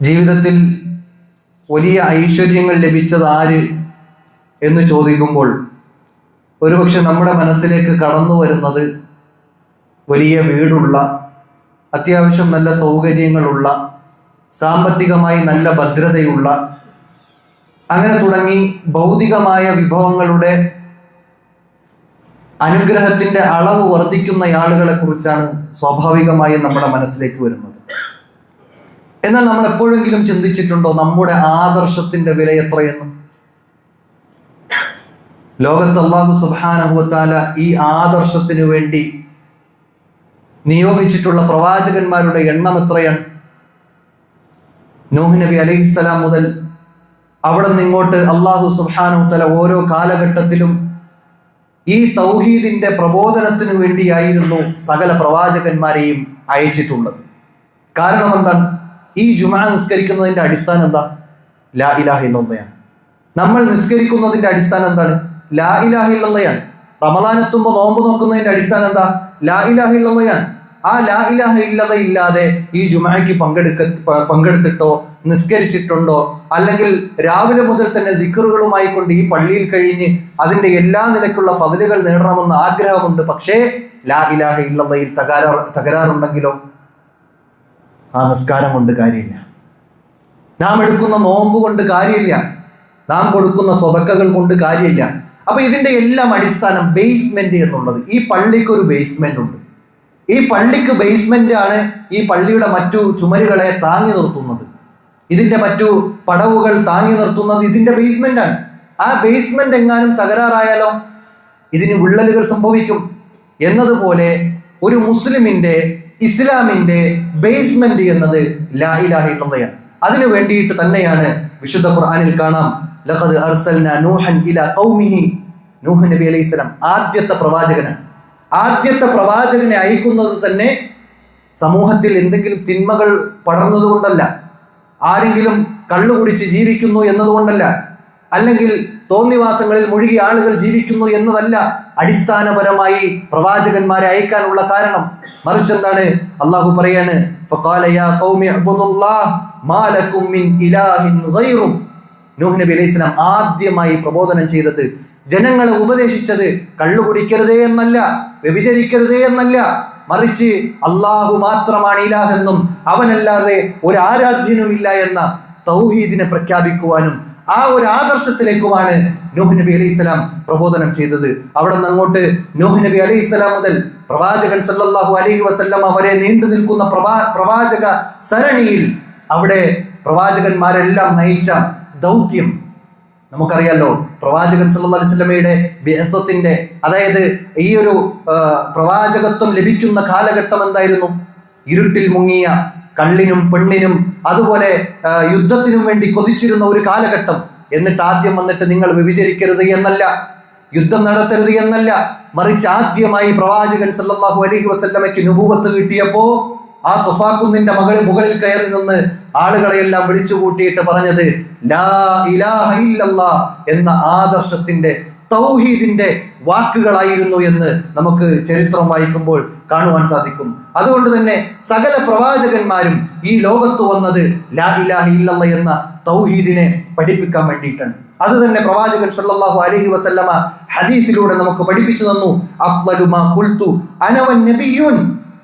ജീവിതത്തിൽ വലിയ ഐശ്വര്യങ്ങൾ ലഭിച്ചത് ആര് എന്ന് ചോദിക്കുമ്പോൾ ഒരുപക്ഷെ നമ്മുടെ മനസ്സിലേക്ക് കടന്നു വരുന്നത് വലിയ വീടുള്ള അത്യാവശ്യം നല്ല സൗകര്യങ്ങളുള്ള സാമ്പത്തികമായി നല്ല ഭദ്രതയുള്ള അങ്ങനെ തുടങ്ങി ഭൗതികമായ വിഭവങ്ങളുടെ അനുഗ്രഹത്തിന്റെ അളവ് വർദ്ധിക്കുന്ന ആളുകളെ കുറിച്ചാണ് സ്വാഭാവികമായും നമ്മുടെ മനസ്സിലേക്ക് വരുന്നത്. എന്നാൽ നമ്മൾ എപ്പോഴെങ്കിലും ചിന്തിച്ചിട്ടുണ്ടോ നമ്മുടെ ആദർശത്തിന്റെ വില എത്രയെന്ന്? ലോകത്ത് അള്ളാഹു സുബാനഹുത്താല ഈ ആദർശത്തിനു വേണ്ടി നിയോഗിച്ചിട്ടുള്ള പ്രവാചകന്മാരുടെ എണ്ണം എത്രയാണ്? നൂഹ് നബി അലൈഹിസ്സലാം മുതൽ അവിടെ നിന്ന് ഇങ്ങോട്ട് അള്ളാഹു സുബാനുത്തല ഓരോ കാലഘട്ടത്തിലും ഈ തൗഹീദിന്റെ പ്രബോധനത്തിനു വേണ്ടിയായിരുന്നു സകല പ്രവാചകന്മാരെയും അയച്ചിട്ടുള്ളത്. കാരണം എന്താണ്? ഈ ജുമാ നിസ്കരിക്കുന്നതിന്റെ അടിസ്ഥാനം എന്താ? ലാ ഇലാഹ ഇല്ലയാണ് നമ്മൾ നിസ്കരിക്കുന്നതിന്റെ അടിസ്ഥാനം എന്താണ്? ലാ ഇലാഹ ഇല്ലയാണ് റമദാൻ എത്തുമ്പോൾ നോമ്പ് നോക്കുന്നതിന്റെ അടിസ്ഥാനം എന്താ? ലാ ഇലാഹ ഇല്ലയാണ് ആ ലാ ഇലാഹ ഇല്ലത ഇല്ലാതെ ഈ ജുമായ്ക്ക് പങ്കെടുക്ക പങ്കെടുത്തിട്ടോ നിസ്കരിച്ചിട്ടുണ്ടോ? അല്ലെങ്കിൽ രാവിലെ മുതൽ തന്നെ ദിക്കറുകളുമായി കൊണ്ട് ഈ പള്ളിയിൽ കഴിഞ്ഞ് അതിന്റെ എല്ലാ നിലയ്ക്കുള്ള ഫതിലുകൾ നേടണമെന്ന് ആഗ്രഹമുണ്ട്. പക്ഷേ ലാ ഇലാഹ ഇല്ലതയിൽ തകരാർ തകരാറുണ്ടെങ്കിലോ? ആ നിസ്കാരം കൊണ്ട് കാര്യമില്ല. നാം എടുക്കുന്ന നോമ്പ് കൊണ്ട് കാര്യമില്ല. നാം കൊടുക്കുന്ന സ്വതക്കകൾ കൊണ്ട് കാര്യമില്ല. അപ്പൊ ഇതിന്റെ എല്ലാം അടിസ്ഥാനം ബേസ്മെന്റ് എന്നുള്ളത്. ഈ പള്ളിക്ക് ഒരു ബേസ്മെന്റ് ഉണ്ട്. ഈ പള്ളിക്ക് ബേസ്മെന്റ് ആണ് ഈ പള്ളിയുടെ മറ്റു ചുമരുകളെ താങ്ങി നിർത്തുന്നത്. ഇതിന്റെ മറ്റു പടവുകൾ താങ്ങി നിർത്തുന്നത് ഇതിന്റെ ബേസ്മെന്റ് ആണ്. ആ ബേസ്മെന്റ് എങ്ങാനും തകരാറായാലോ? ഇതിന് വിള്ളലുകൾ സംഭവിക്കും. എന്നതുപോലെ ഒരു മുസ്ലിമിന്റെ ഇസ്ലാമിന്റെ ബേസ്മെന്റ് എന്നത് ലാ ഇലാഹ അതിനു വേണ്ടിയിട്ട് തന്നെയാണ് വിശുദ്ധ ഖുർആനിൽ കാണാം ലഖദ് അർസൽന നൂഹൻ ഇലാ ഖൗമിഹി. നൂഹ് നബി അലൈഹി സ്വലം ആദ്യത്തെ പ്രവാചകനാണ്. ആദ്യത്തെ പ്രവാചകനെ അയക്കുന്നത് തന്നെ സമൂഹത്തിൽ എന്തെങ്കിലും തിന്മകൾ പടർന്നതുകൊണ്ടല്ല ആരെങ്കിലും കള്ളു കുടിച്ച് ജീവിക്കുന്നു എന്നതുകൊണ്ടല്ല അല്ലെങ്കിൽ തോന്നിവാസങ്ങളിൽ മുഴുകിയ ആളുകൾ ജീവിക്കുന്നു എന്നതല്ല അടിസ്ഥാനപരമായി പ്രവാചകന്മാരെ അയക്കാനുള്ള കാരണം. മറിച്ച് എന്താണ്? അള്ളാഹു പറയാണ് ആദ്യമായി പ്രബോധനം ചെയ്തത് ജനങ്ങളെ ഉപദേശിച്ചത് കള്ളു കുടിക്കരുതേ എന്നല്ല വ്യഭിചരിക്കരുതേ എന്നല്ല. മറിച്ച് അള്ളാഹു മാത്രമാണ് ഇലാഹെന്നും അവനല്ലാതെ ഒരു ആരാധ്യനുമില്ല എന്ന തൗഹീദിനെ പ്രഖ്യാപിക്കുവാനും ആ ഒരു ആദർശത്തിലേക്കുമാണ് നൂഹ് നബി അലൈഹി സ്വലാം പ്രബോധനം ചെയ്തത്. അവിടെ നിന്ന് അങ്ങോട്ട് നൂഹ് നബി അലൈഹി സ്വലാം മുതൽ പ്രവാചകൻ സല്ലാഹു അലൈഹി വസല്ലം അവരെ നീണ്ടു നിൽക്കുന്ന പ്രവാ പ്രവാചക സരണിയിൽ അവിടെ പ്രവാചകന്മാരെല്ലാം നയിച്ച ദൗത്യം. നമുക്കറിയാലോ പ്രവാചകൻ സല്ലല്ലാഹു അലൈഹി വസല്ലമയുടെ ബിഅസത്തിന്റെ അതായത് ഈ ഒരു പ്രവാചകത്വം ലഭിക്കുന്ന കാലഘട്ടം എന്തായിരുന്നു? ഇരുട്ടിൽ മുങ്ങിയ കള്ളിനും പെണ്ണിനും അതുപോലെ യുദ്ധത്തിനും വേണ്ടി കൊതിച്ചിരുന്ന ഒരു കാലഘട്ടം. എന്നിട്ട് ആദ്യം വന്നിട്ട് നിങ്ങൾ വ്യഭിചരിക്കരുത് എന്നല്ല. യുദ്ധം നടത്തരുത് എന്നല്ല. മറിച്ച് ആദ്യമായി പ്രവാചകൻ സല്ലാഹു അലഹി വസല്ലമയ്ക്ക് നുപൂവത്ത് കിട്ടിയപ്പോ ആ സൊഫാക്കുന്നിന്റെ മകളിൽ മുകളിൽ കയറി നിന്ന് ആളുകളെയെല്ലാം വിളിച്ചു കൂട്ടിയിട്ട് പറഞ്ഞത് ലാ ഇലാഹ എന്ന ആദർശത്തിന്റെ തൗഹീദിന്റെ വാക്കുകളായിരുന്നു എന്ന് നമുക്ക് ചരിത്രം വായിക്കുമ്പോൾ കാണുവാൻ സാധിക്കും. അതുകൊണ്ട് തന്നെ സകല പ്രവാചകന്മാരും ഈ ലോകത്ത് വന്നത് ലാ ഇലാഹ ഇല്ലല്ല എന്ന തൗഹീദിനെ പഠിപ്പിക്കാൻ വേണ്ടിയിട്ടാണ്. അത് തന്നെ പ്രവാചകൻ സല്ലല്ലാഹു അലൈഹി വസല്ലമ ഹദീഫിലൂടെ നമുക്ക് പഠിപ്പിച്ചു തന്നു. അഫ്ളലു മാ ഖുൽതു അനവൻ നബിയുൻ.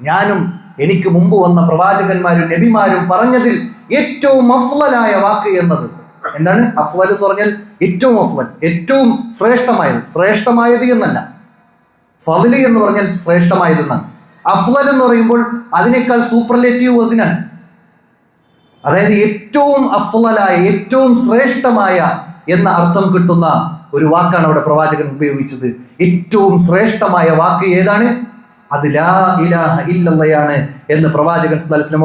ഞാനും എനിക്ക് മുമ്പ് വന്ന പ്രവാചകന്മാരും നബിമാരും പറഞ്ഞതിൽ ഏറ്റവും അഫ്ളലായ വാക്ക് എന്നത് എന്താണ്? അഫ്വൽ എന്ന് പറഞ്ഞാൽ ഏറ്റവും അഫ്വൽ ഏറ്റവും ശ്രേഷ്ഠമായത്. ശ്രേഷ്ഠമായത് എന്നല്ല. ഫതിൽ എന്ന് പറഞ്ഞാൽ ശ്രേഷ്ഠമായത് എന്നാണ് അഫ്വൽ എന്ന് പറയുമ്പോൾ അതിനേക്കാൾ സൂപ്പർലേറ്റീവ് വേഴ്സിനാണ് അതായത് ഏറ്റവും അഫ്വലായ ഏറ്റവും ശ്രേഷ്ഠമായ എന്ന അർത്ഥം കിട്ടുന്ന ഒരു വാക്കാണ് അവിടെ പ്രവാചകൻ ഉപയോഗിച്ചത്. ഏറ്റവും ശ്രേഷ്ഠമായ വാക്ക് ഏതാണ്? അത് ലാ ഇലാഹ ഇല്ലല്ലയാണ് എന്ന് പ്രവാചകൻ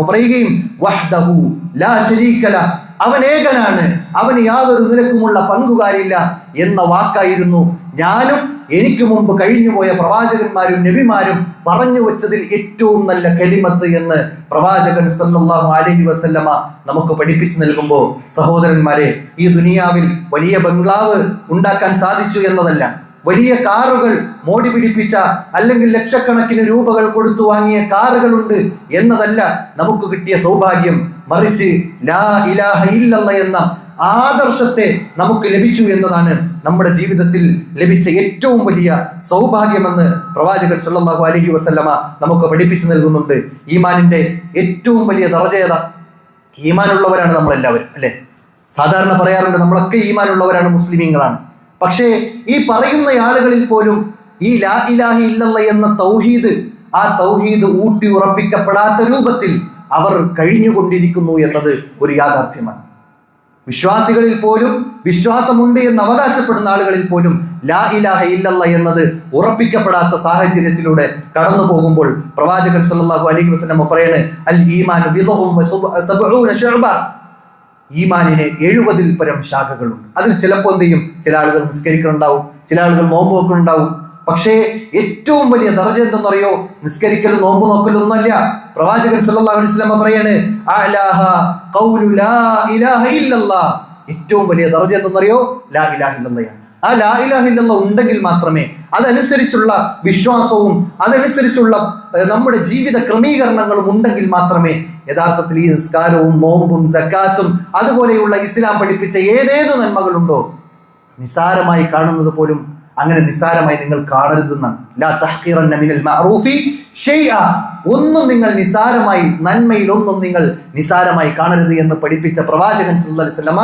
പറയുകയും വഹ്ദഹു ലാ അവൻ ഏകനാണ്. അവന് യാതൊരു നിലക്കുമുള്ള പങ്കുകാരില്ല എന്ന വാക്കായിരുന്നു ഞാനും എനിക്ക് മുമ്പ് കഴിഞ്ഞുപോയ പ്രവാചകന്മാരും നബിമാരും പറഞ്ഞു വെച്ചതിൽ ഏറ്റവും നല്ല കലിമത്ത് എന്ന് പ്രവാചകൻ സല്ലല്ലാഹു അലൈഹി വസല്ലമ നമുക്ക് പഠിപ്പിച്ചു നൽകുമ്പോൾ സഹോദരന്മാരെ ഈ ദുനിയാവിൽ വലിയ ബംഗ്ലാവ് ഉണ്ടാക്കാൻ സാധിച്ചു എന്നതല്ല. വലിയ കാറുകൾ മോടി പിടിപ്പിച്ച അല്ലെങ്കിൽ ലക്ഷക്കണക്കിന് രൂപകൾ കൊടുത്തു വാങ്ങിയ കാറുകളുണ്ട് എന്നതല്ല നമുക്ക് കിട്ടിയ സൗഭാഗ്യം. മറിച്ച് ലാ ഇലാഹ ഇല്ലല്ല എന്ന ആദർശത്തെ നമുക്ക് ലഭിച്ചു എന്നതാണ് നമ്മുടെ ജീവിതത്തിൽ ലഭിച്ച ഏറ്റവും വലിയ സൗഭാഗ്യമെന്ന് പ്രവാചകൻ സല്ലല്ലാഹു അലൈഹി വസല്ലമ നമുക്ക് പഠിപ്പിച്ചു നൽകുന്നുണ്ട്. ഈമാനിന്റെ ഏറ്റവും വലിയ ദർജയത ഈമാനുള്ളവരാണ് നമ്മളെല്ലാവരും അല്ലെ? സാധാരണ പറയാറുണ്ട് നമ്മളൊക്കെ ഈമാനുള്ളവരാണ് മുസ്ലിമീങ്ങളാണ്. പക്ഷേ ഈ പറയുന്ന ആളുകളിൽ പോലും ഈ ലാ ഇലാഹി ഇല്ലല്ല എന്ന തൗഹീദ് ആ തൗഹീദ് ഊട്ടി ഉറപ്പിക്കപ്പെടാത്ത രൂപത്തിൽ അവർ കഴിഞ്ഞുകൊണ്ടിരിക്കുന്നു എന്നത് ഒരു യാഥാർത്ഥ്യമാണ്. വിശ്വാസികളിൽ പോലും വിശ്വാസമുണ്ട് എന്ന് അവകാശപ്പെടുന്ന ആളുകളിൽ പോലും ലാ ഇലാഹ ഇല്ലല്ല എന്നത് ഉറപ്പിക്കപ്പെടാത്ത സാഹചര്യത്തിലൂടെ കടന്നു പോകുമ്പോൾ പ്രവാചകൻ സല്ലല്ലാഹു അലൈഹി വസല്ലം പറയുന്നത് അൽ ഈമാൻ എഴുപതിൽ പരം ശാഖകളുണ്ട്. അതിൽ ചിലപ്പോൾ എന്ത് ചെയ്യും? ചില ആളുകൾ നിസ്കരിക്കുന്നുണ്ടാവും ചില ആളുകൾ നോമ്പ് വെക്കുന്നുണ്ടാവും പക്ഷേ ഏറ്റവും വലിയ ദർജ എന്തെന്നറിയോ? നിസ്കരിക്കലും നോമ്പ് നോക്കലും ഒന്നല്ല പ്രവാചകൻ സല്ലല്ലാഹു അലൈഹി വസല്ലം പറയാണ് ഖൗലു ലാ ഇലാഹ ഇല്ലല്ലാഹ്. ഏറ്റവും വലിയ ദർജ എന്തെന്നറിയോ? ലാ ഇലാഹ ആ ലാ ഇലാഹ ഇല്ലല്ലാഹ് ഉണ്ടെങ്കിൽ മാത്രമേ അതനുസരിച്ചുള്ള വിശ്വാസവും അതനുസരിച്ചുള്ള നമ്മുടെ ജീവിത ക്രമീകരണങ്ങളും ഉണ്ടെങ്കിൽ മാത്രമേ യഥാർത്ഥത്തിൽ ഈ നിസ്കാരവും നോമ്പും സക്കാത്തും അതുപോലെയുള്ള ഇസ്ലാം പഠിപ്പിച്ച ഏതേത് നന്മകളുണ്ടോ? നിസാരമായി കാണുന്നത് പോലും അങ്ങനെ നിസ്സാരമായി നിങ്ങൾ കാണരുതെന്നാണ് ലാ മഅറൂഫി ഒന്നും നിങ്ങൾ നിസ്സാരമായി നന്മയിൽ ഒന്നും നിങ്ങൾ നിസ്സാരമായി കാണരുത് എന്ന് പഠിപ്പിച്ച പ്രവാചകൻ സല്ലല്ലാഹു അലൈഹി വസല്ലമ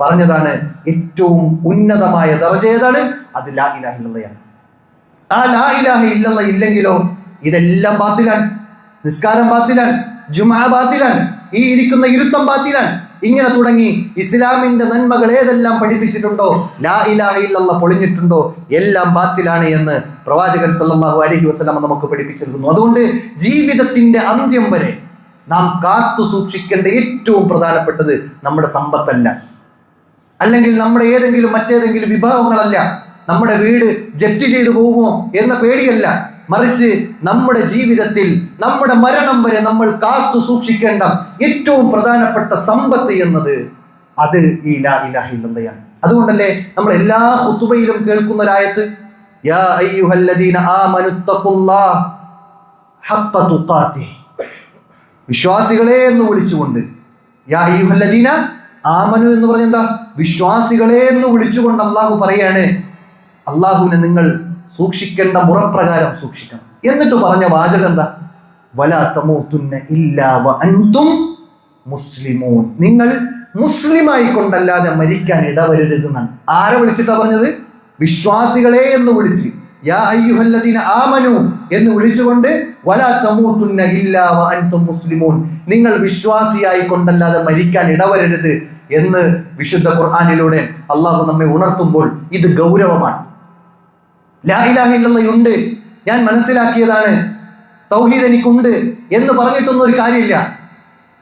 പറഞ്ഞതാണ് ഏറ്റവും ഉന്നതമായ ദർജ ഏതാണ്? അത് ലാ ഇലാഹ ആ ലാ ഇലാഹ ഇല്ലല്ല ഇല്ലെങ്കിലോ ഇതെല്ലാം ബാത്തിലാണ്. നിസ്കാരം ബാത്തിലാണ്. ജുമാ ബാത്തിലാണ്. ഈ ഇരിക്കുന്ന ഇരുത്തം ബാത്തിലാണ്. ഇങ്ങനെ തുടങ്ങി ഇസ്ലാമിന്റെ നന്മകൾ ഏതെല്ലാം പഠിപ്പിച്ചിട്ടുണ്ടോ? ലാ ഇലാഹ ഇല്ലല്ലാഹ് പൊളിഞ്ഞിട്ടുണ്ടോ? എല്ലാം ബാത്തിലാണ് എന്ന് പ്രവാചകൻ സല്ലല്ലാഹു അലൈഹി വസല്ലം നമുക്ക് പഠിപ്പിച്ചിരിക്കുന്നു. അതുകൊണ്ട് ജീവിതത്തിന്റെ അന്ത്യം വരെ നാം കാത്തു സൂക്ഷിക്കേണ്ട ഏറ്റവും പ്രധാനപ്പെട്ടത് നമ്മുടെ സമ്പത്തല്ല. അല്ലെങ്കിൽ നമ്മുടെ ഏതെങ്കിലും മറ്റേതെങ്കിലും വിഭാഗങ്ങളല്ല. നമ്മുടെ വീട് ജപ്തി ചെയ്തു പോകുമോ എന്ന പേടിയല്ല. മറിച്ച് നമ്മുടെ ജീവിതത്തിൽ നമ്മുടെ മരണം വരെ നമ്മൾ കാത്തു സൂക്ഷിക്കേണ്ട ഏറ്റവും പ്രധാനപ്പെട്ട സമ്പത്ത് എന്നത് അത് ഈ ലാ അതുകൊണ്ടല്ലേ നമ്മൾ എല്ലാ ഹുത്തുബയിലും കേൾക്കുന്ന ഒരായത്ത് വിശ്വാസികളെ എന്ന് വിളിച്ചുകൊണ്ട് യാ അയ്യുഹല്ലദീന ആമനു എന്ന് പറഞ്ഞെന്താ? വിശ്വാസികളെ എന്ന് വിളിച്ചുകൊണ്ട് അള്ളാഹു പറയാണ് അള്ളാഹുവിനെ നിങ്ങൾ സൂക്ഷിക്കേണ്ട മുറപ്രകാരം സൂക്ഷിക്കണം. എന്നിട്ട് പറഞ്ഞ വാചകം എന്താ? വലാ ഇല്ലാവ അൻതും മുസ്ലിമൂൻ. നിങ്ങൾ മുസ്ലിമായി കൊണ്ടല്ലാതെ മരിക്കാൻ ഇടവരരുത് എന്നാണ് ആരെ വിളിച്ചിട്ടാ പറഞ്ഞത്? വിശ്വാസികളെ എന്ന് വിളിച്ച്. യാ അയ്യുഹല്ലദീന ആമനു എന്ന് വിളിച്ചുകൊണ്ട് വലാ തമൂത്തുന്ന ഇല്ലാ വ അൻതും മുസ്ലിമൂൻ. നിങ്ങൾ വിശ്വാസിയായി കൊണ്ടല്ലാതെ മരിക്കാൻ ഇടവരരുത് എന്ന് വിശുദ്ധ ഖുർആാനിലൂടെ അള്ളാഹു നമ്മെ ഉണർത്തുമ്പോൾ ഇത് ഗൗരവമാണ്. ലാ ഇലാഹ ഇല്ലല്ലയുണ്ട് ഞാൻ മനസ്സിലാക്കിയതാണ്. തൗഹീദ് എനിക്കുണ്ട് എന്ന് പറഞ്ഞിട്ടൊന്നും ഒരു കാര്യമില്ല.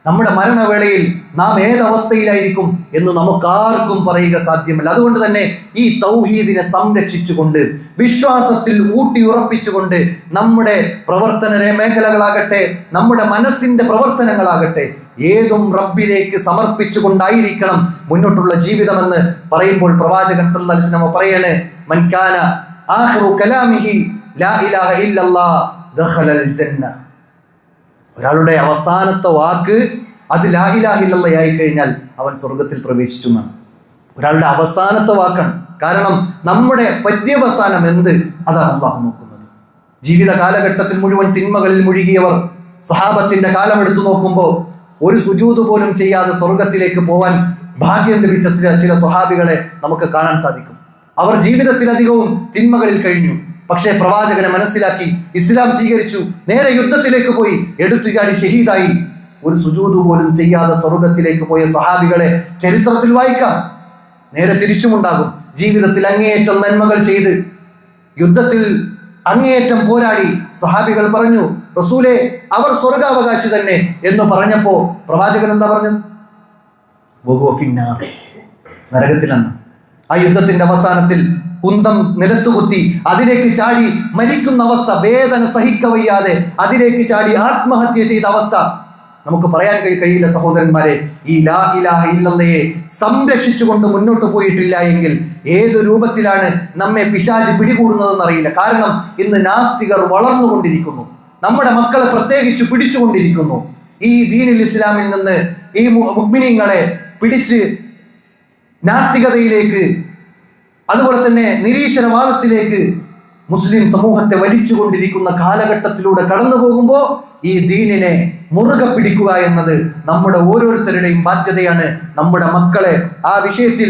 നമ്മുടെ മരണവേളയിൽ നാം ഏതവസ്ഥയിലായിരിക്കും എന്ന് നമുക്കാർക്കും പറയുക സാധ്യമല്ല. അതുകൊണ്ട് തന്നെ ഈ തൗഹീദിനെ സംരക്ഷിച്ചുകൊണ്ട് വിശ്വാസത്തിൽ ഊട്ടി ഉറപ്പിച്ചുകൊണ്ട് നമ്മുടെ പ്രവർത്തന മേഖലകളാകട്ടെ നമ്മുടെ മനസ്സിന്റെ പ്രവർത്തനങ്ങളാകട്ടെ ഏതും റബ്ബിലേക്ക് സമർപ്പിച്ചുകൊണ്ടായിരിക്കണം മുന്നോട്ടുള്ള ജീവിതമെന്ന് പറയുമ്പോൾ പ്രവാചകൻ സല്ലല്ലാഹു പറയണേ മൻകാന ഒരാളുടെ അവസാനത്തെ വാക്ക് അത് ലാ ഇലാഹ ഇല്ലല്ലയായി കഴിഞ്ഞാൽ അവൻ സ്വർഗത്തിൽ പ്രവേശിച്ചു എന്നാണ് ഒരാളുടെ അവസാനത്തെ വാക്കാണ്. കാരണം നമ്മുടെ പര്യവസാനം എന്ത്? അതാണ് അള്ളാഹു നോക്കുന്നത്. ജീവിത കാലഘട്ടത്തിൽ മുഴുവൻ തിന്മകളിൽ മുഴുകിയവർ സഹാബത്തിന്റെ കാലം എടുത്തു നോക്കുമ്പോൾ ഒരു സുജൂത് പോലും ചെയ്യാതെ സ്വർഗത്തിലേക്ക് പോവാൻ ഭാഗ്യം ലഭിച്ച ചില സ്വഹാബികളെ നമുക്ക് കാണാൻ സാധിക്കും. അവർ ജീവിതത്തിലധികവും തിന്മകളിൽ കഴിഞ്ഞു. പക്ഷേ പ്രവാചകനെ മനസ്സിലാക്കി ഇസ്ലാം സ്വീകരിച്ചു. നേരെ യുദ്ധത്തിലേക്ക് പോയി. എടുത്തു ചാടി ഷഹീദായി. ഒരു സുജൂത് പോലും ചെയ്യാതെ സ്വർഗത്തിലേക്ക് പോയ സ്വഹാബികളെ ചരിത്രത്തിൽ വായിക്കാം. നേരെ തിരിച്ചുമുണ്ടാകും. ജീവിതത്തിൽ അങ്ങേയറ്റം നന്മകൾ ചെയ്ത് യുദ്ധത്തിൽ അങ്ങേയറ്റം പോരാടി സ്വഹാബികൾ പറഞ്ഞു റസൂലെ അവർ സ്വർഗാവകാശി തന്നെ എന്ന് പറഞ്ഞപ്പോ പ്രവാചകൻ എന്താ പറഞ്ഞത്. നരകത്തിലാണ് ആ യുദ്ധത്തിന്റെ അവസാനത്തിൽ കുന്തം നിലത്തുകുത്തി അതിലേക്ക് ചാടി മരിക്കുന്ന അവസ്ഥ വേദന സഹിക്കവയ്യാതെ അതിലേക്ക് ചാടി ആത്മഹത്യ ചെയ്ത അവസ്ഥ. നമുക്ക് പറയാൻ കഴി- കഴിയില്ല സഹോദരന്മാരെ ഈ ലാ ഇലാഹ ഇല്ലയെ സംരക്ഷിച്ചുകൊണ്ട് മുന്നോട്ട് പോയിട്ടില്ല എങ്കിൽ ഏത് രൂപത്തിലാണ് നമ്മെ പിശാജ് പിടികൂടുന്നതെന്ന് അറിയില്ല. കാരണം ഇന്ന് നാസ്തികർ വളർന്നുകൊണ്ടിരിക്കുന്നു. നമ്മുടെ മക്കളെ പ്രത്യേകിച്ച് പിടിച്ചുകൊണ്ടിരിക്കുന്നു. ഈ ദീനുൽ ഇസ്ലാമിൽ നിന്ന് ഈ മുഗ്മിനിങ്ങളെ പിടിച്ച് നാസ്തികതയിലേക്ക് അതുപോലെ തന്നെ നിരീശ്വരവാദത്തിലേക്ക് മുസ്ലിം സമൂഹത്തെ വലിച്ചുകൊണ്ടിരിക്കുന്ന കാലഘട്ടത്തിലൂടെ കടന്നു പോകുമ്പോൾ ഈ ദീനിനെ മുറുകെ പിടിക്കുക എന്നത് നമ്മുടെ ഓരോരുത്തരുടെയും ബാധ്യതയാണ്. നമ്മുടെ മക്കളെ ആ വിഷയത്തിൽ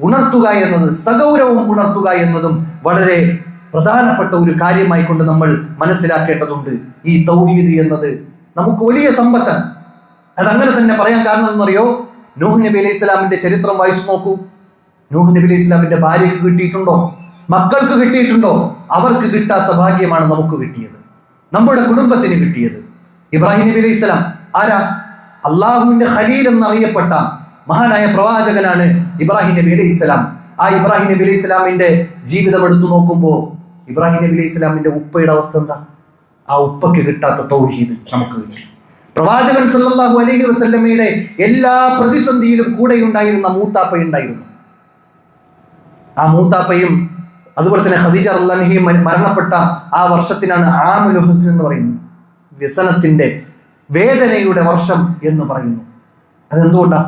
ഉണർത്തുക എന്നത് സഗൗരവം ഉണർത്തുക എന്നതും വളരെ പ്രധാനപ്പെട്ട ഒരു കാര്യമായി കൊണ്ട് നമ്മൾ മനസ്സിലാക്കേണ്ടതുണ്ട്. ഈ തൗഹീദ് എന്നത് നമുക്ക് വലിയ സമ്പത്താണ് അതങ്ങനെ തന്നെ പറയാൻ കാരണം എന്നറിയോ നൂഹ് നബി അലൈഹി ഇസ്ലാമിന്റെ ചരിത്രം വായിച്ചു നോക്കൂ. നൂഹ് നബി അലൈഹി ഇസ്ലാമിന്റെ ഭാര്യയ്ക്ക് കിട്ടിയിട്ടുണ്ടോ? മക്കൾക്ക് കിട്ടിയിട്ടുണ്ടോ? അവർക്ക് കിട്ടാത്ത ഭാഗ്യമാണ് നമുക്ക് കിട്ടിയത്. നമ്മുടെ കുടുംബത്തിന് കിട്ടിയത്. ഇബ്രാഹിം നബി അലൈഹി ഇസ്ലാം ആരാ? അള്ളാഹുവിന്റെ ഖലീൽ എന്നറിയപ്പെട്ട മഹാനായ പ്രവാചകനാണ് ഇബ്രാഹിം നബി അലൈഹി ഇസ്ലാം ആ ഇബ്രാഹിം നബി അലൈഹി ഇസ്ലാമിന്റെ ജീവിതം എടുത്തു നോക്കുമ്പോൾ ഇബ്രാഹിം നബി അലൈഹി ഇസ്ലാമിന്റെ ഉപ്പയുടെ അവസ്ഥ എന്താ? ആ ഉപ്പയ്ക്ക് കിട്ടാത്ത തൗഹീദ് നമുക്ക് കിട്ടി. പ്രവാചകൻ സല്ലാഹു അലൈഹി വസല്ലമയുടെ എല്ലാ പ്രതിസന്ധിയിലും കൂടെ ഉണ്ടായിരുന്ന മൂത്താപ്പ ഉണ്ടായിരുന്നു. ആ മൂത്താപ്പയും അതുപോലെ തന്നെ ഖദീജ അള്ളാഹിയും മരണപ്പെട്ട ആ വർഷത്തിനാണ് ആമുൽ ഹുസ്ൻ എന്ന് പറയുന്നത്. വ്യസനത്തിന്റെ വേദനയുടെ വർഷം എന്ന് പറയുന്നു. അതെന്തുകൊണ്ടാ?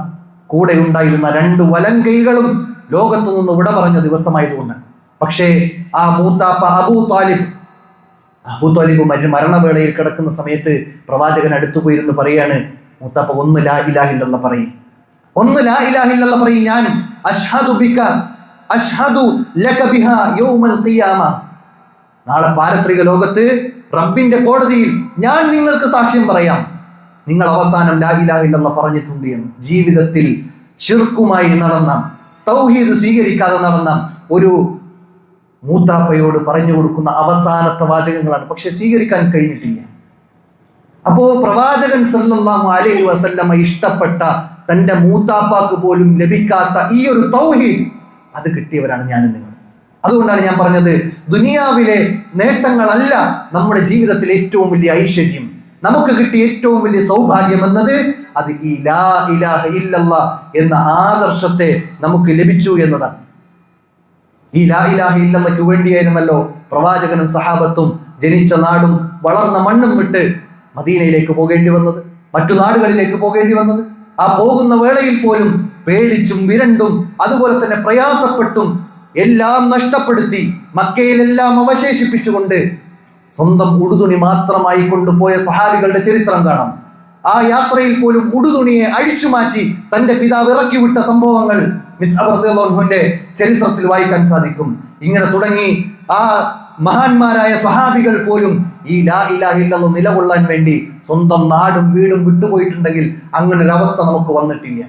കൂടെ ഉണ്ടായിരുന്ന രണ്ട് വലങ്കൈകളും ലോകത്തു നിന്ന് വിട പറഞ്ഞ ദിവസമായതുകൊണ്ട് പക്ഷേ ആ മൂത്താപ്പ അബൂ താലിബ് അബൂ താലിബ് മര മരണവേളയിൽ കിടക്കുന്ന സമയത്ത് പ്രവാചകൻ അടുത്തു പോയിരുന്ന് പറയാണ് മുത്തപ്പ ഒന്ന് ലാ ഇലാഹില്ലെന്ന് പറയും. ഒന്ന് ലാ ഇലാഹില്ലെന്ന് പറയും ഞാൻ അഷ്ഹദു ബിക അഷ്ഹദു ലക ഖിയാമ. നാളെ പാരത്രിക ലോകത്ത് റബ്ബിന്റെ കോടതിയിൽ ഞാൻ നിങ്ങൾക്ക് സാക്ഷ്യം പറയാം. നിങ്ങൾ അവസാനം ലാ ഇലാഹില്ലെന്ന് പറഞ്ഞിട്ടുണ്ട് എന്ന്. ജീവിതത്തിൽ ഷിർക്കുമായി നടന്ന തൗഹീദ് സ്വീകരിക്കാതെ നടന്ന ഒരു മൂത്താപ്പയോട് പറഞ്ഞു കൊടുക്കുന്ന അവസാനത്തെ വാചകങ്ങളാണ്. പക്ഷെ സ്വീകരിക്കാൻ കഴിഞ്ഞിട്ടില്ല. അപ്പോ പ്രവാചകൻ സല്ലല്ലാഹു അലൈഹി വസല്ലമ ഇഷ്ടപ്പെട്ട തന്റെ മൂത്താപ്പാക്ക് പോലും ലഭിക്കാത്ത ഈ ഒരു തൗഹീദ് അത് കിട്ടിയവരാണ് ഞാനും നിങ്ങൾ അതുകൊണ്ടാണ് ഞാൻ പറഞ്ഞത് ദുനിയാവിലെ നേട്ടങ്ങളല്ല നമ്മുടെ ജീവിതത്തിലെ ഏറ്റവും വലിയ ഐശ്വര്യം. നമുക്ക് കിട്ടിയ ഏറ്റവും വലിയ സൗഭാഗ്യം എന്നത് അത് ഈ ലാ ഇലാഹ ഇല്ലല്ലാ എന്ന ആദർശത്തെ നമുക്ക് ലഭിച്ചു എന്നതാണ്. ഈ ലാ ഇലാഹ ഇല്ലല്ലയ്ക്ക് വേണ്ടിയായിരുന്നല്ലോ പ്രവാചകനും സഹാബത്തും ജനിച്ച നാടും വളർന്ന മണ്ണും വിട്ട് മദീനയിലേക്ക് പോകേണ്ടി വന്നത് മറ്റു നാടുകളിലേക്ക് പോകേണ്ടി വന്നത്. ആ പോകുന്ന വേളയിൽ പോലും പേടിച്ചും വിരണ്ടും അതുപോലെ തന്നെ പ്രയാസപ്പെട്ടും എല്ലാം നഷ്ടപ്പെടുത്തി മക്കയിലെല്ലാം അവശേഷിപ്പിച്ചുകൊണ്ട് സ്വന്തം ഉടുതുണി മാത്രമായി കൊണ്ടുപോയ സഹാബികളുടെ ചരിത്രം കാണാം. ആ യാത്രയിൽ പോലും ഉടുതുണിയെ അഴിച്ചു മാറ്റി തന്റെ പിതാവ് ഇറക്കി വിട്ട സംഭവങ്ങൾ മിസ് അബർദുന്റെ ചരിത്രത്തിൽ വായിക്കാൻ സാധിക്കും. ഇങ്ങനെ തുടങ്ങി ആ മഹാന്മാരായ സ്വഹാബികൾ പോലും ഈ ലാ ഇലാഹില്ലെന്ന് നിലകൊള്ളാൻ വേണ്ടി സ്വന്തം നാടും വീടും വിട്ടുപോയിട്ടുണ്ടെങ്കിൽ അങ്ങനെ ഒരു അവസ്ഥ നമുക്ക് വന്നിട്ടില്ല.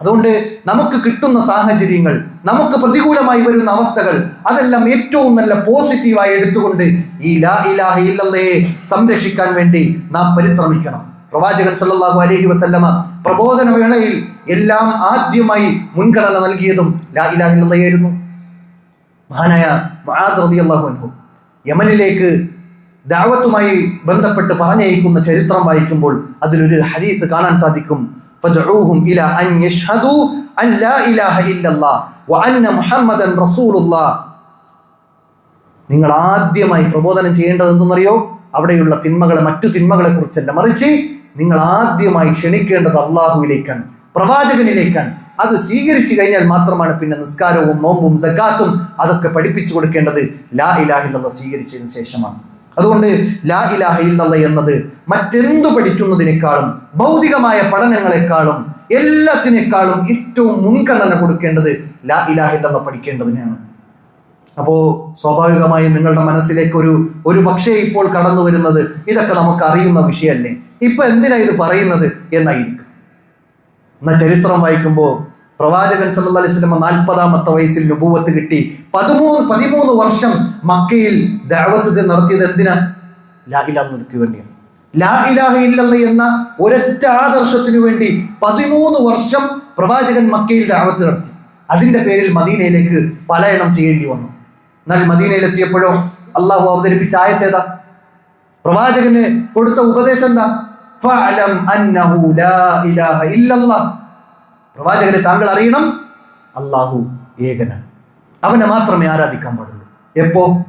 അതുകൊണ്ട് നമുക്ക് കിട്ടുന്ന സാഹചര്യങ്ങൾ നമുക്ക് പ്രതികൂലമായി വരുന്ന അവസ്ഥകൾ അതെല്ലാം ഏറ്റവും നല്ല പോസിറ്റീവായി എടുത്തുകൊണ്ട് ഈ ലാ ഇലാഹ ഇല്ലെന്നയെ സംരക്ഷിക്കാൻ വേണ്ടി നാം പരിശ്രമിക്കണം. പ്രവാചകൻ സല്ലല്ലാഹു അലൈഹി വസല്ലമ പ്രബോധന വേളയിൽ എല്ലാം ആദ്യമായി മുൻഗണന നൽകിയതും ലാ ഇലാഹ ഇല്ലല്ലയായിരുന്നു മഹാനായ മുആദ് റളിയല്ലാഹു അൻഹു യമനിലേക്ക് ദാവത്തുമായി ബന്ധപ്പെട്ട് പറഞ്ഞയക്കുന്ന ചരിത്രം വായിക്കുമ്പോൾ അതിലൊരു ഹദീസ് കാണാൻ സാധിക്കും. ഫദ്ഉഹും ഇലാ അൻ അൻ ലാ ഇലാഹ ഇല്ലല്ലാഹ് വ അന്ന മുഹമ്മദൻ റസൂലുള്ളാഹ്. നിങ്ങൾ ആദ്യമായി പ്രബോധനം ചെയ്യേണ്ടത് എന്തെന്നറിയോ അവിടെയുള്ള തിന്മകളെ മറ്റു തിന്മകളെ കുറിച്ചല്ല. മറിച്ച് നിങ്ങൾ ആദ്യമായി ക്ഷണിക്കേണ്ടത് അള്ളാഹുവിലേക്കാണ് പ്രവാചകനിലേക്കാണ്. അത് സ്വീകരിച്ചു കഴിഞ്ഞാൽ മാത്രമാണ് പിന്നെ നിസ്കാരവും നോമ്പും സക്കാത്തും അതൊക്കെ പഠിപ്പിച്ചു കൊടുക്കേണ്ടത്. ലാ ഇലാഹില്ലെന്ന് സ്വീകരിച്ചതിന് ശേഷമാണ്. അതുകൊണ്ട് ലാ ഇലാഹ ഇല്ലല്ല എന്നത് മറ്റെന്തു പഠിക്കുന്നതിനേക്കാളും ഭൗതികമായ പഠനങ്ങളെക്കാളും എല്ലാത്തിനേക്കാളും ഏറ്റവും മുൻഗണന കൊടുക്കേണ്ടത് ലാ ഇലാഹ ഇല്ലല്ല പഠിക്കേണ്ടതിനാണ്. അപ്പോ സ്വാഭാവികമായും നിങ്ങളുടെ മനസ്സിലേക്ക് ഒരു ഒരു പക്ഷേ ഇപ്പോൾ കടന്നു വരുന്നത് ഇതൊക്കെ നമുക്ക് അറിയുന്ന വിഷയമല്ലേ ഇപ്പൊ എന്തിനാ ഇത് പറയുന്നത് എന്നായിരിക്കും. എന്നാ ചരിത്രം വായിക്കുമ്പോൾ പ്രവാചകൻ സല്ലി വസല്ലം നാൽപ്പതാമത്തെ വയസ്സിൽ നുബുവത്ത് കിട്ടി. പതിമൂന്ന് പതിമൂന്ന് വർഷം മക്കയിൽ ദഅവത്ത് നടത്തിയത് എന്തിനാ? ലാ നിൽക്കു വേണ്ടിയാണ്. ലാ ഇല്ലല്ല എന്ന ഒരൊറ്റ ആദർശത്തിനു വേണ്ടി പതിമൂന്ന് വർഷം പ്രവാചകൻ മക്കയിൽ ദഅവത്ത് നടത്തി. അതിന്റെ പേരിൽ മദീനയിലേക്ക് പലായനം ചെയ്യേണ്ടി വന്നു. എന്നാൽ മദീനയിലെത്തിയപ്പോഴോ അള്ളാഹു അവതരിപ്പിച്ച ആയത്തേതാ പ്രവാചകന് കൊടുത്ത ഉപദേശം എന്താ? പ്രവാചകനെ താങ്കൾ അറിയണം അള്ളാഹു ഏകനാണ്. അവനെ മാത്രമേ ആരാധിക്കാൻ പാടുള്ളൂ. എപ്പോ?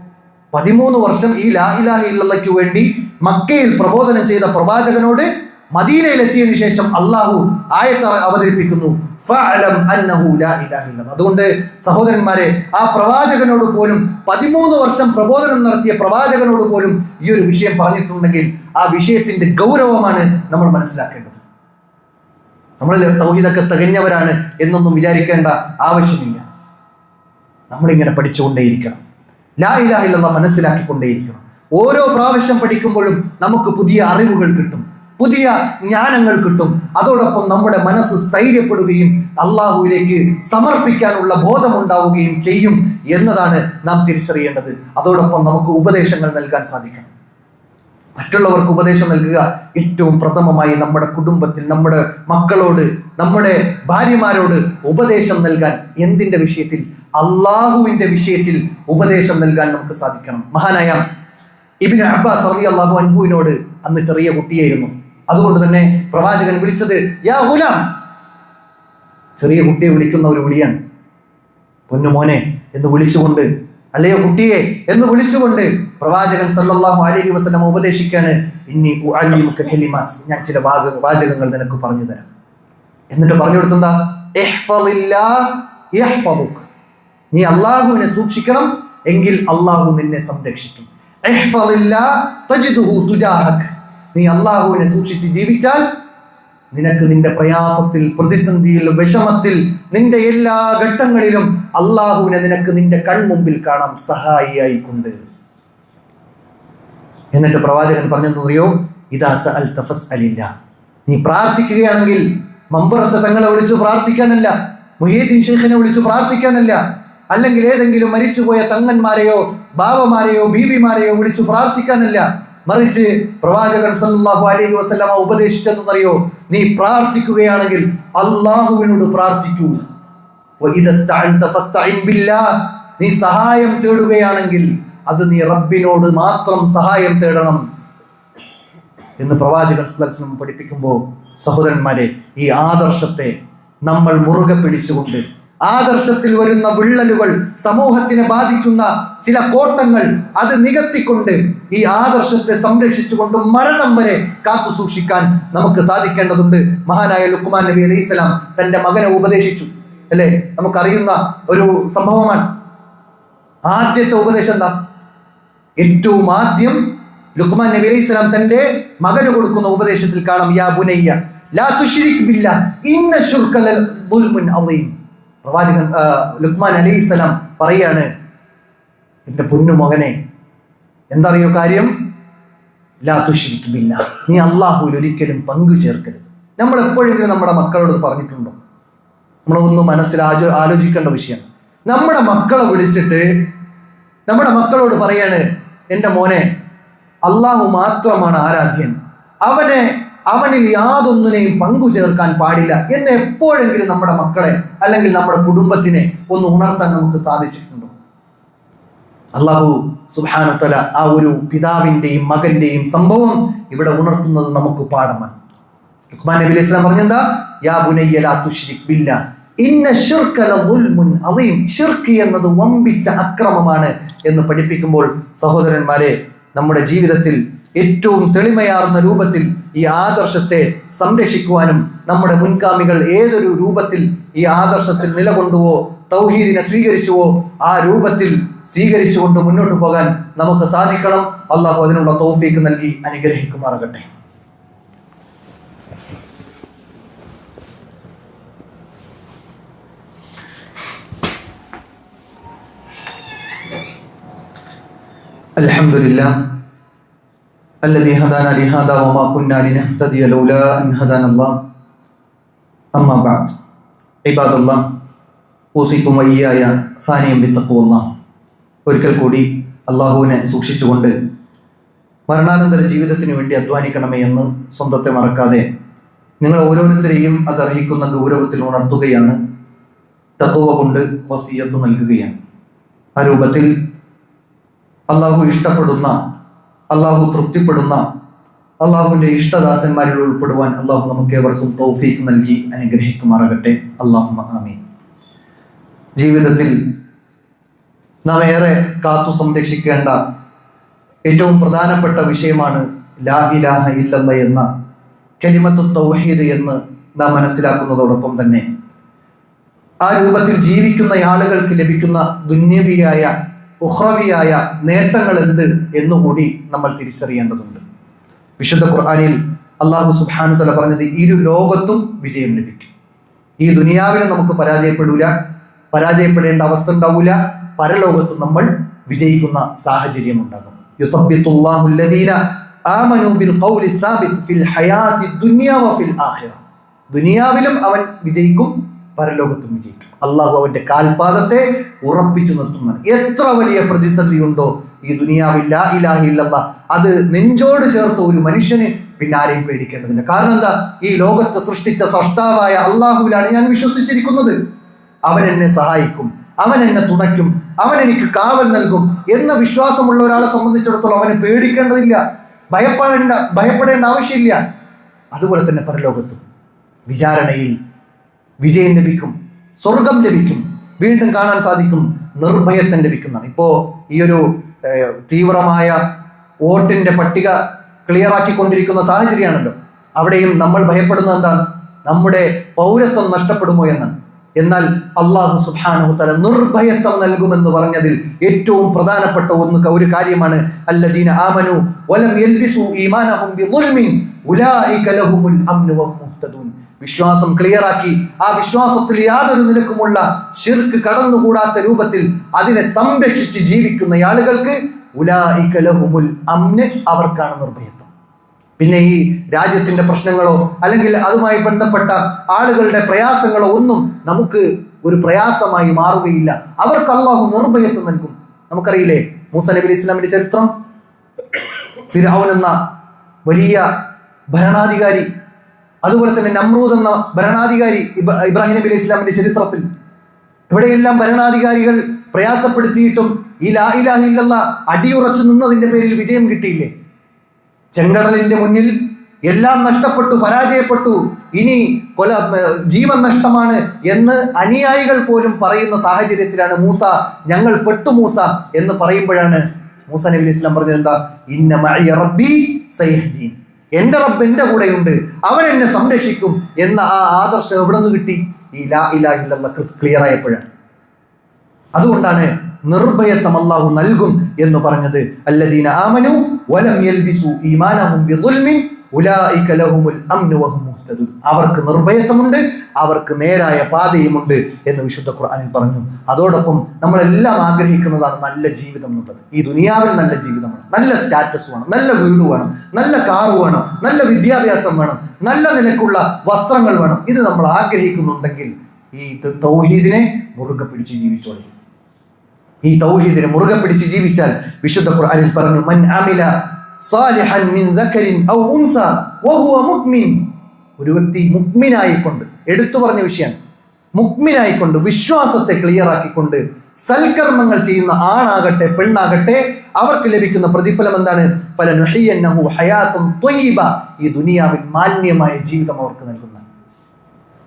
പതിമൂന്ന് വർഷം ഈ ലാ ഇലാഹ ഇല്ലല്ലയ്ക്ക് വേണ്ടി മക്കയിൽ പ്രബോധനം ചെയ്ത പ്രവാചകനോട് മദീനയിൽ എത്തിയതിനു ശേഷം അള്ളാഹു ആയത്ത് അവതരിപ്പിക്കുന്നു. അതുകൊണ്ട് സഹോദരന്മാരെ ആ പ്രവാചകനോട് പോലും പതിമൂന്ന് വർഷം പ്രബോധനം നടത്തിയ പ്രവാചകനോട് പോലും ഈ ഒരു വിഷയം പറഞ്ഞിട്ടുണ്ടെങ്കിൽ ആ വിഷയത്തിന്റെ ഗൗരവമാണ് നമ്മൾ മനസ്സിലാക്കേണ്ടത്. നമ്മൾ തൗഹീദൊക്കെ തികഞ്ഞവരാണ് എന്നൊന്നും വിചാരിക്കേണ്ട ആവശ്യമില്ല. നമ്മളിങ്ങനെ പഠിച്ചുകൊണ്ടേയിരിക്കണം. ലാ ഇലാഹ ഇല്ലല്ലാഹ് മനസ്സിലാക്കിക്കൊണ്ടേയിരിക്കണം. ഓരോ പ്രാവശ്യം പഠിക്കുമ്പോഴും നമുക്ക് പുതിയ അറിവുകൾ കിട്ടും. പുതിയ ജ്ഞാനങ്ങൾ കിട്ടും. അതോടൊപ്പം നമ്മുടെ മനസ്സ് സ്ഥൈര്യപ്പെടുകയും അള്ളാഹുവിലേക്ക് സമർപ്പിക്കാനുള്ള ബോധമുണ്ടാവുകയും ചെയ്യും എന്നതാണ് നാം തിരിച്ചറിയേണ്ടത്. അതോടൊപ്പം നമുക്ക് ഉപദേശങ്ങൾ നൽകാൻ സാധിക്കണം. മറ്റുള്ളവർക്ക് ഉപദേശം നൽകുക ഏറ്റവും പ്രഥമമായി നമ്മുടെ കുടുംബത്തിൽ നമ്മുടെ മക്കളോട് നമ്മുടെ ഭാര്യമാരോട് ഉപദേശം നൽകാൻ എന്തിന്റെ വിഷയത്തിൽ? അള്ളാഹുവിന്റെ വിഷയത്തിൽ ഉപദേശം നൽകാൻ നമുക്ക് സാധിക്കണം. മഹാനായ ഇബിന് അബ്ബാസ് റളി അള്ളാഹു അൻഹുവിനോട് അന്ന് ചെറിയ കുട്ടിയായിരുന്നു. അതുകൊണ്ട് തന്നെ പ്രവാചകൻ വിളിച്ചത് യാ ചെറിയ കുട്ടിയെ വിളിക്കുന്ന ഒരു വിളിയാണ് പൊന്നുമോനെ എന്ന് വിളിച്ചുകൊണ്ട് അല്ലയോ കുട്ടിയെ എന്ന് വിളിച്ചുകൊണ്ട് പ്രവാചകൻ സല്ലാഹു അലൈഹി വസ്ലം ഉപദേശിക്കാണ് ഇനി ഞാൻ ചില വാക വാചകങ്ങൾ നിനക്ക് പറഞ്ഞു തരാം. എന്നിട്ട് പറഞ്ഞു കൊടുത്തെന്താ? നീ അള്ളാഹുവിനെ സൂക്ഷിക്കണം എങ്കിൽ അള്ളാഹു നിന്നെ സംരക്ഷിക്കും. നീ അള്ളാഹുവിനെ സൂക്ഷിച്ച് ജീവിച്ചാൽ നിനക്ക് നിന്റെ പ്രയാസത്തിൽ പ്രതിസന്ധിയിൽ വിഷമത്തിൽ നിന്റെ എല്ലാ ഘട്ടങ്ങളിലും അള്ളാഹുവിനെ നിനക്ക് നിന്റെ കൺമുമ്പിൽ കാണാം സഹായിയായി കൊണ്ട് എന്നിട്ട് പ്രവാചകൻ പറഞ്ഞെന്നറിയോ ഇതാ സഅൽ തഫസ് അലില്ല നീ പ്രാർത്ഥിക്കുകയാണെങ്കിൽ മമ്പുറത്തെ തങ്ങളെ വിളിച്ചു പ്രാർത്ഥിക്കാനല്ല മുഹീദ്ദീൻ ഷെയ്ഖിനെ വിളിച്ചു പ്രാർത്ഥിക്കാനല്ല അല്ലെങ്കിൽ ഏതെങ്കിലും മരിച്ചുപോയ തങ്ങന്മാരെയോ ബാബമാരെയോ ബീബിമാരെയോ വിളിച്ചു പ്രാർത്ഥിക്കാനല്ല. മറിച്ച് പ്രവാചകൻ സല്ലല്ലാഹു അലൈഹി വസല്ലമ ഉപദേശിച്ചെന്നറിയോ നീ പ്രാർത്ഥിക്കുകയാണെങ്കിൽ അള്ളാഹുവിനോട് പ്രാർത്ഥിക്കൂ. നീ സഹായം തേടുകയാണെങ്കിൽ അത് നീ റബ്ബിനോട് മാത്രം സഹായം തേടണം. എന്ന് പ്രവാചകൻ പഠിപ്പിക്കുമ്പോൾ സഹോദരന്മാരെ ഈ ആദർശത്തെ നമ്മൾ മുറുകെ പിടിച്ചുകൊണ്ട് ആദർശത്തിൽ വരുന്ന വിള്ളലുകൾ സമൂഹത്തിനെ ബാധിക്കുന്ന ചില കോട്ടങ്ങൾ അത് നികത്തിക്കൊണ്ട് ഈ ആദർശത്തെ സംരക്ഷിച്ചുകൊണ്ട് മരണം വരെ കാത്തു സൂക്ഷിക്കാൻ നമുക്ക് സാധിക്കേണ്ടതുണ്ട്. മഹാനായ ലുക്മാൻ നബി അലൈഹി സ്വലാം തന്റെ മകനെ ഉപദേശിച്ചു. അല്ലേ? നമുക്കറിയുന്ന ഒരു സംഭവമാണ്. ആദ്യത്തെ ഉപദേശം എന്താ? ഏറ്റവും ആദ്യം ലുക്മാൻ നബി അലൈഹി സ്വലാം തന്റെ മകന് കൊടുക്കുന്ന ഉപദേശത്തിൽ കാണാം യാ ബുനയ്യ ലാ തുശ്രിക് ബില്ല ഇന്ന ശുർക്കലൽ ദുൽമുൻ അദീം. പ്രവാചകൻ ലുക്മാൻ അലി ഇസ്ലാം പറയാണ് എന്റെ പൊന്നു മകനെ എന്തറിയോ കാര്യം? ലാ നീ അള്ളാഹുവിൽ ഒരിക്കലും പങ്കു ചേർക്കരുത്. നമ്മൾ എപ്പോഴെങ്കിലും നമ്മുടെ മക്കളോട് പറഞ്ഞിട്ടുണ്ടോ? നമ്മളൊന്ന് മനസ്സിൽ ആചോ ആലോചിക്കേണ്ട വിഷയം. നമ്മുടെ മക്കളെ വിളിച്ചിട്ട് നമ്മുടെ മക്കളോട് പറയാണ് എന്റെ മോനെ അള്ളാഹു മാത്രമാണ് ആരാധ്യൻ. അവനെ അവനിൽ യാതൊന്നിനെയും പങ്കു ചേർക്കാൻ പാടില്ല എന്ന് എപ്പോഴെങ്കിലും നമ്മുടെ മക്കളെ അല്ലെങ്കിൽ നമ്മുടെ കുടുംബത്തിനെ ഒന്ന് ഉണർത്താൻ നമുക്ക് സാധിച്ചിട്ടുണ്ടോ? അള്ളാഹു സുഹാനത്തല ആ ഒരു പിതാവിന്റെയും മകന്റെയും സംഭവം ഇവിടെ ഉണർത്തുന്നത് നമുക്ക് പാഠമാണ്. ഉഖ്മാൻ നബി അലൈഹി സ്വലാം പറഞ്ഞെന്താ യാ ബുനയ്യ ലാ ബില്ല ഇന്ന അദീം ഷിർക്ക് എന്നത് വമ്പിച്ച അക്രമമാണ് എന്ന് പഠിപ്പിക്കുമ്പോൾ സഹോദരന്മാരെ നമ്മുടെ ജീവിതത്തിൽ ഏറ്റവും തെളിമയാർന്ന രൂപത്തിൽ ഈ ആദർശത്തെ സംരക്ഷിക്കുവാനും നമ്മുടെ മുൻഗാമികൾ ഏതൊരു രൂപത്തിൽ ഈ ആദർശത്തിൽ നിലകൊണ്ടുവോ തൗഹീദിനെ സ്വീകരിച്ചുവോ ആ രൂപത്തിൽ സ്വീകരിച്ചുകൊണ്ട് മുന്നോട്ട് പോകാൻ നമുക്ക് സാധിക്കണം അള്ളാഹു അതിനുള്ള തൗഫീക്ക് നൽകി അനുഗ്രഹിക്കുമാറാകട്ടെ الحمد لله الذي هدانا لهذا وما كنا لنهتدي لولا أن هدانا الله أما بعد عباد الله أوصيكم وإياي ثانيا بتقوى الله ഒരിക്കൽ കൂടി അള്ളാഹുവിനെ സൂക്ഷിച്ചുകൊണ്ട് മരണാനന്തര ജീവിതത്തിന് വേണ്ടി അധ്വാനിക്കണമേ എന്ന് സ്വന്തത്തെ മറക്കാതെ നിങ്ങൾ ഓരോരുത്തരെയും അത് അർഹിക്കുന്ന ഗൗരവത്തിൽ ഉണർത്തുകയാണ് തത്വ കൊണ്ട് വസീയത്ത് നൽകുകയാണ് ആ രൂപത്തിൽ അള്ളാഹു ഇഷ്ടപ്പെടുന്ന അള്ളാഹു തൃപ്തിപ്പെടുന്ന അള്ളാഹുവിന്റെ ഇഷ്ടദാസന്മാരിൽ ഉൾപ്പെടുവാൻ അള്ളാഹു നമുക്ക് ഏവർക്കും തൗഫീഖ് നൽകി അനുഗ്രഹിക്കുമാറാകട്ടെ. അള്ളാഹു ആമീൻ. ജീവിതത്തിൽ നാം ഏറെ കാത്തു സംരക്ഷിക്കേണ്ട ഏറ്റവും പ്രധാനപ്പെട്ട വിഷയമാണ് ലാ ഇലാഹ ഇല്ലല്ല എന്ന കലിമത്തു തൗഹീദ് എന്ന് നാം മനസ്സിലാക്കുന്നതോടൊപ്പം തന്നെ. ആ രൂപത്തിൽ ജീവിക്കുന്ന ആളുകൾക്ക് ലഭിക്കുന്ന ദുന്യവിയായ ഉഹ്രവിയായ നേട്ടങ്ങൾ എന്ത് എന്നുകൂടി നമ്മൾ തിരിച്ചറിയേണ്ടതുണ്ട്. വിശുദ്ധ ഖുർആാനിൽ അള്ളാഹു സുബാനുതല പറഞ്ഞത് ഇരു ലോകത്തും വിജയം ലഭിക്കും. ഈ ദുനിയാവിനെ നമുക്ക് പരാജയപ്പെടൂല പരാജയപ്പെടേണ്ട അവസ്ഥ ഉണ്ടാവൂല പരലോകത്തും നമ്മൾ വിജയിക്കുന്ന സാഹചര്യം ഉണ്ടാകും. ദുനിയാവിലും അവൻ വിജയിക്കും പരലോകത്തും വിജയിക്കും. അള്ളാഹു അവന്റെ കാൽപാദത്തെ ഉറപ്പിച്ചു നിർത്തുന്നതാണ് എത്ര വലിയ പ്രതിസന്ധിയുണ്ടോ ഈ ദുനിയാവില്ല ലാ ഇലാഹ ഇല്ലല്ലാ. അത് നെഞ്ചോട് ചേർത്ത ഒരു മനുഷ്യന് പിന്നെ ആരെയും പേടിക്കേണ്ടതില്ല. കാരണം എന്താ? ഈ ലോകത്തെ സൃഷ്ടിച്ച സൃഷ്ടാവായ അള്ളാഹുവിലാണ് ഞാൻ വിശ്വസിച്ചിരിക്കുന്നത്. അവൻ എന്നെ സഹായിക്കും. അവൻ എന്നെ തുണയ്ക്കും അവൻ എനിക്ക് കാവൽ നൽകും എന്ന വിശ്വാസമുള്ള ഒരാളെ സംബന്ധിച്ചിടത്തോളം അവനെ പേടിക്കേണ്ടതില്ല. ഭയപ്പെടേണ്ട ഭയപ്പെടേണ്ട ആവശ്യമില്ല. അതുപോലെ തന്നെ പരലോകത്തും വിചാരണയിൽ വിജയം ലഭിക്കും. സ്വർഗം ലഭിക്കും. വീണ്ടും കാണാൻ സാധിക്കും. നിർഭയത്വം ലഭിക്കുന്നതാണ്. ഇപ്പോൾ ഈ ഒരു തീവ്രമായ വോട്ടിന്റെ പട്ടിക ക്ലിയർ ആക്കിക്കൊണ്ടിരിക്കുന്ന സാഹചര്യമാണല്ലോ. അവിടെയും നമ്മൾ ഭയപ്പെടുന്നത് എന്താണ്? നമ്മുടെ പൗരത്വം നഷ്ടപ്പെടുമോ എന്നാണ്. എന്നാൽ അള്ളാഹു സുബ്ഹാനഹു തല നിർഭയത്വം നൽകുമെന്ന് പറഞ്ഞതിൽ ഏറ്റവും പ്രധാനപ്പെട്ട ഒന്ന് ഒരു കാര്യമാണ് അല്ലദീന ആമനു വലം യൽബിസു ഈമാനഹും ബിദുൽമിൻ ഉലൈക ലഹുമുൽ അംനു വഹും മുഹ്തദൂൻ. വിശ്വാസം ക്ലിയറാക്കി ആ വിശ്വാസത്തിൽ യാതൊരു നിലക്കുമുള്ള ഷിർക്ക് കടന്നുകൂടാത്ത രൂപത്തിൽ അതിനെ സംരക്ഷിച്ച് ജീവിക്കുന്ന ആളുകൾക്ക് ഉലൈക അമ്ന് അവർക്കാണ് നിർഭയത്വം. പിന്നെ ഈ രാജ്യത്തിന്റെ പ്രശ്നങ്ങളോ അല്ലെങ്കിൽ അതുമായി ബന്ധപ്പെട്ട ആളുകളുടെ പ്രയാസങ്ങളോ ഒന്നും നമുക്ക് ഒരു പ്രയാസമായി മാറുകയില്ല. അവർക്ക് അള്ളാഹു നിർഭയത്വം നൽകും. നമുക്കറിയില്ലേ മൂസ നബി ഇസ്ലാമിന്റെ ചരിത്രം? ഫിർഔൻ എന്ന വലിയ ഭരണാധികാരി അതുപോലെ തന്നെ നമ്രൂദ് എന്ന ഭരണാധികാരി ഇബ്ര- ഇബ്രാഹിം നബി അലൈഹി ഇസ്ലാമിന്റെ ചരിത്രത്തിൽ ഇവിടെയെല്ലാം ഭരണാധികാരികൾ പ്രയാസപ്പെടുത്തിയിട്ടും ഈ ലാ ഇലാഹ ഇല്ലല്ല അടിയുറച്ചു നിന്നതിന്റെ പേരിൽ വിജയം കിട്ടിയില്ലേ? ചെങ്കടലിന്റെ മുന്നിൽ എല്ലാം നഷ്ടപ്പെട്ടു പരാജയപ്പെട്ടു. ഇനി കൊല ജീവൻ നഷ്ടമാണ് എന്ന് അനുയായികൾ പോലും പറയുന്ന സാഹചര്യത്തിലാണ് മൂസ ഞങ്ങൾ പെട്ടു മൂസ എന്ന് പറയുമ്പോഴാണ് മൂസ നബി ഇസ്ലാം പറഞ്ഞത് എന്താ? ഇന്ന മഅയ റബ്ബി എന്റെ റബ്ബ് എന്റെ കൂടെയുണ്ട്. അവൻ എന്നെ സംരക്ഷിക്കും എന്ന ആ ആദർശം എവിടെ നിന്ന് കിട്ടി? ഈ ലാ ഇലാഹില്ല ക്ലിയർ ആയപ്പോഴാണ്. അതുകൊണ്ടാണ് നിർഭയത്വം അള്ളാഹു നൽകും എന്ന് പറഞ്ഞത്. അല്ലദീന ആമനു വലം യൽബിസു ഈമാനഹും ബിദുൽമിൻ ഉലായിക ലഹുമുൽ അംനു വഹും അവർക്ക് നിർഭയത്വമുണ്ട് അവർക്ക് നേരായ പാതയുമുണ്ട് എന്ന് വിശുദ്ധ ഖുർആാനിൽ പറഞ്ഞു. അതോടൊപ്പം നമ്മളെല്ലാം ആഗ്രഹിക്കുന്നതാണ് നല്ല ജീവിതം എന്നുള്ളത്. ഈ ദുനിയാവിൽ നല്ല ജീവിതം വേണം. നല്ല സ്റ്റാറ്റസ് വേണം. നല്ല വീട് വേണം. നല്ല കാറ് വേണം. നല്ല വിദ്യാഭ്യാസം വേണം. നല്ല നിലക്കുള്ള വസ്ത്രങ്ങൾ വേണം. ഇത് നമ്മൾ ആഗ്രഹിക്കുന്നുണ്ടെങ്കിൽ ഈ തൗഹീദിനെ മുറുകെ പിടിച്ച് ജീവിച്ചോളി. ഈ തൗഹീദിനെ മുറുകെ പിടിച്ച് ജീവിച്ചാൽ വിശുദ്ധ ഖുർആനിൽ പറഞ്ഞു മൻ അമില സാലിഹൻ മിൻ ذكر ഔ ഉൻസ وهو മുഅ്മിൻ. ഒരു വ്യക്തി മുക്മിനായിക്കൊണ്ട് എടുത്തു പറഞ്ഞ വിഷയം മുക്മിനായിക്കൊണ്ട് വിശ്വാസത്തെ ക്ലിയർ ആക്കിക്കൊണ്ട് സൽക്കർമ്മങ്ങൾ ചെയ്യുന്ന ആണാകട്ടെ പെണ്ണാകട്ടെ അവർക്ക് ലഭിക്കുന്ന പ്രതിഫലം എന്താണ്? ഫലനുഹിയന്നഹു ഹയാത്തും ത്വയ്യിബ. ഈ ദുനിയാവിൽ മാന്യമായ ജീവിതം അവർക്ക് നൽകുന്നതാണ്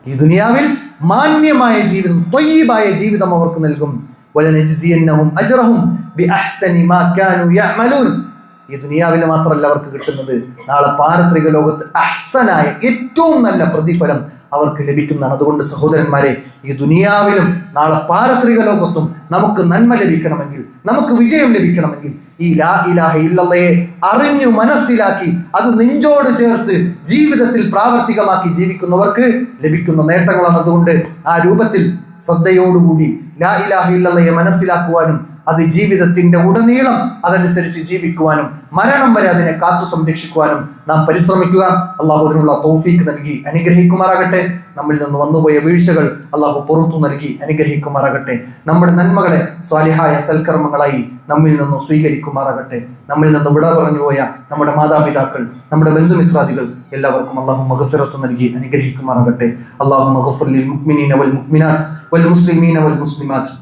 ഈ ദുനിയാവിൽ മാന്യമായ ജീവിതം ത്വയ്യിബായ ജീവിതം അവർക്ക് നൽകും. വലനജ്സിയന്നഹും അജ്റഹും ബിഅഹ്സനി മാ കാനൂ യഅമലൂൻ. ഈ ദുനിയാവിൽ മാത്രമല്ല അവർക്ക് കിട്ടുന്നത്. നാളെ പാരത്രിക ലോകത്ത് അഹ്സനായ ഏറ്റവും നല്ല പ്രതിഫലം അവർക്ക് ലഭിക്കുന്നതാണ്. അതുകൊണ്ട് സഹോദരന്മാരെ ഈ ദുനിയാവിലും നാളെ പാരത്രിക ലോകത്തും നമുക്ക് നന്മ ലഭിക്കണമെങ്കിൽ നമുക്ക് വിജയം ലഭിക്കണമെങ്കിൽ ഈ ലാ ഇലാഹ ഇല്ലല്ലയെ അറിഞ്ഞു മനസ്സിലാക്കി അത് നെഞ്ചോട് ചേർത്ത് ജീവിതത്തിൽ പ്രാവർത്തികമാക്കി ജീവിക്കുന്നവർക്ക് ലഭിക്കുന്ന നേട്ടങ്ങളാണ്. അതുകൊണ്ട് ആ രൂപത്തിൽ ശ്രദ്ധയോടുകൂടി ലാ ഇലാഹ ഇല്ലല്ലയെ മനസ്സിലാക്കുവാനും അത് ജീവിതത്തിന്റെ ഉടനീളം അതനുസരിച്ച് ജീവിക്കുവാനും മരണം വരെ അതിനെ കാത്തു സംരക്ഷിക്കുവാനും നാം പരിശ്രമിക്കുക. അള്ളാഹു അതിനുള്ള തൗഫീക്ക് നൽകി അനുഗ്രഹിക്കുമാറാകട്ടെ. നമ്മിൽ നിന്ന് വന്നുപോയ വീഴ്ചകൾ അള്ളാഹു പുറത്തു നൽകി അനുഗ്രഹിക്കുമാറാകട്ടെ. നമ്മുടെ നന്മകളെ സ്വാലിഹായ സൽക്കർമ്മങ്ങളായി നമ്മിൽ നിന്ന് സ്വീകരിക്കുമാറാകട്ടെ. നമ്മിൽ നിന്ന് വിട പറഞ്ഞുപോയ നമ്മുടെ മാതാപിതാക്കൾ നമ്മുടെ ബന്ധുമിത്രാദികൾ എല്ലാവർക്കും അള്ളാഹു മഹഫിറത്ത് നൽകി അനുഗ്രഹിക്കുമാറാകട്ടെ. അള്ളാഹു മഹഫുൽ മുക്മിനീന വൽ മുക്മിനാത്ത് വൽ മുസ്ലിമീന വൽ മുസ്ലിമാത്ത്.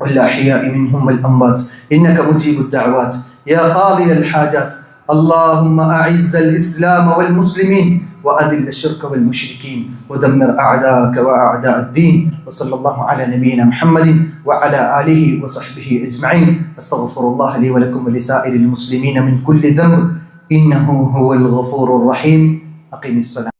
والأحياء منهم والأموات. إنك مجيب الدعوات. يا قاضي الحاجات. اللهم أعز الإسلام والمسلمين وأذل الشرك والمشركين ودمر أعداءك وأعداء الدين. وصلى الله على نبينا محمد وعلى آله وصحبه أجمعين. أستغفر الله لي ولكم ولسائر المسلمين من كل ذنب. إنه هو الغفور الرحيم. أقم الصلاة.